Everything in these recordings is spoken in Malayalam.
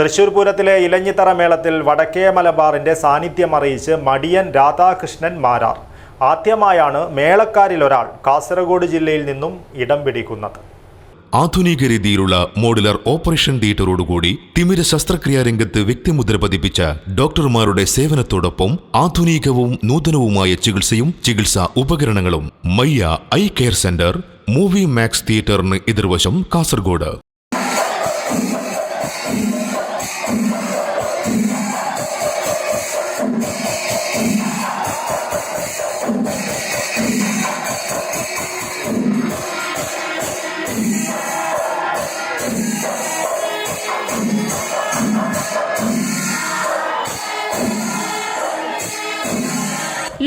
തൃശൂർ പൂരത്തിലെ ഇലഞ്ഞിത്തറ മേളത്തിൽ വടക്കേ മലബാറിന്റെ സാന്നിധ്യം അറിയിച്ച് മടിയൻ രാധാകൃഷ്ണൻ മാരാർ. ആദ്യമായാണ് മേളക്കാരിൽ ഒരാൾ കാസർഗോഡ് ജില്ലയിൽ നിന്നും ഇടം പിടിക്കുന്നത്. ആധുനിക രീതിയിലുള്ള മോഡുലർ ഓപ്പറേഷൻ തിയേറ്ററോടുകൂടി തിമിര ശസ്ത്രക്രിയാ രംഗത്ത് വ്യക്തിമുദ്ര പതിപ്പിച്ച ഡോക്ടർമാരുടെ സേവനത്തോടൊപ്പം ആധുനികവും നൂതനവുമായ ചികിത്സയും ചികിത്സാ ഉപകരണങ്ങളും Mayya eye care centre movie max തിയേറ്ററിന് എതിർവശം കാസർഗോഡ്.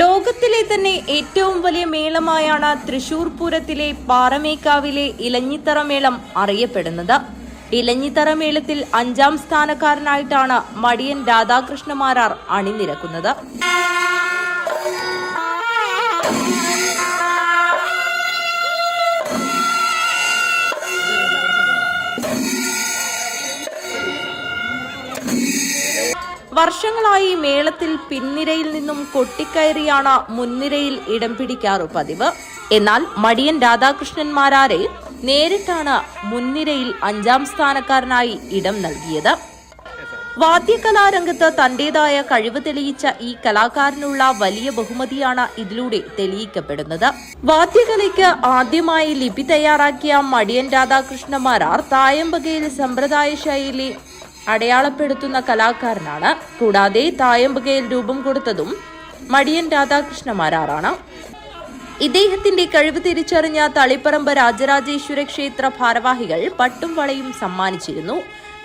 ലോകത്തിലെ തന്നെ ഏറ്റവും വലിയ മേളമായാണ് തൃശൂർ പൂരത്തിലെ പാറമേക്കാവിലെ ഇലഞ്ഞിത്തറ മേളം അറിയപ്പെടുന്നത്. ഇലഞ്ഞിത്തറ മേളത്തിൽ അഞ്ചാം സ്ഥാനക്കാരനായിട്ടാണ് മടിയൻ രാധാകൃഷ്ണമാരാർ അണിനിരക്കുന്നത്. വർഷങ്ങളായി മേളത്തിൽ പിൻനിരയിൽ നിന്നും കൊട്ടിക്കയറിയാണ് മുൻനിരയിൽ ഇടം പിടിക്കാറ് പതിവ്. എന്നാൽ മടിയൻ രാധാകൃഷ്ണന്മാരാരെ നേരിട്ടാണ് മുൻനിരയിൽ അഞ്ചാം സ്ഥാനക്കാരനായി ഇടം നൽകിയത്. വാദ്യകലാരംഗത്ത് തന്റേതായ കഴിവ് തെളിയിച്ച ഈ കലാകാരനുള്ള വലിയ ബഹുമതിയാണ് ഇതിലൂടെ തെളിയിക്കപ്പെടുന്നത്. വാദ്യകലയ്ക്ക് ആദ്യമായി ലിപി തയ്യാറാക്കിയ മടിയൻ രാധാകൃഷ്ണമാരാർ തായമ്പകയിൽ സമ്പ്രദായ ശൈലി അടയാളപ്പെടുത്തുന്ന കലാകാരനാണ്. കൂടാതെ തായമ്പുകയിൽ രൂപം കൊടുത്തതും മടിയൻ രാധാകൃഷ്ണ മാരാറാണ് ഇദ്ദേഹത്തിന്റെ കഴിവ് തിരിച്ചറിഞ്ഞ തളിപ്പറമ്പ് രാജരാജേശ്വര ക്ഷേത്ര ഭാരവാഹികൾ പട്ടും വളയും സമ്മാനിച്ചിരുന്നു.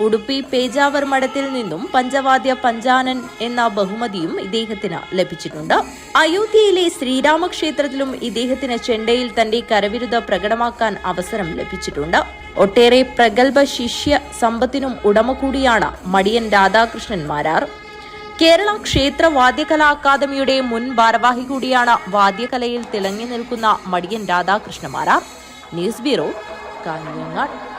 ഉടുപ്പി പേജാവർ മഠത്തിൽ നിന്നും പഞ്ചവാദ്യ പഞ്ചാനൻ എന്ന ബഹുമതിയും ഇദ്ദേഹത്തിന് ലഭിച്ചിട്ടുണ്ട്. അയോധ്യയിലെ ശ്രീരാമക്ഷേത്രത്തിലും ഇദ്ദേഹത്തിന് ചെണ്ടയിൽ തന്റെ കരവിരുത പ്രകടമാക്കാൻ അവസരം ലഭിച്ചിട്ടുണ്ട്. ഒട്ടേറെ പ്രഗത്ഭ ശിഷ്യ സമ്പത്തിനും ഉടമ കൂടിയാണ് മടിയൻ രാധാകൃഷ്ണൻ മാരാർ. കേരള ക്ഷേത്ര വാദ്യകലാ അക്കാദമിയുടെ മുൻ ഭാരവാഹി കൂടിയാണ് വാദ്യകലയിൽ തിളങ്ങി നിൽക്കുന്ന Madiyan Radhakrishna Marar. News bureau Kanhangad.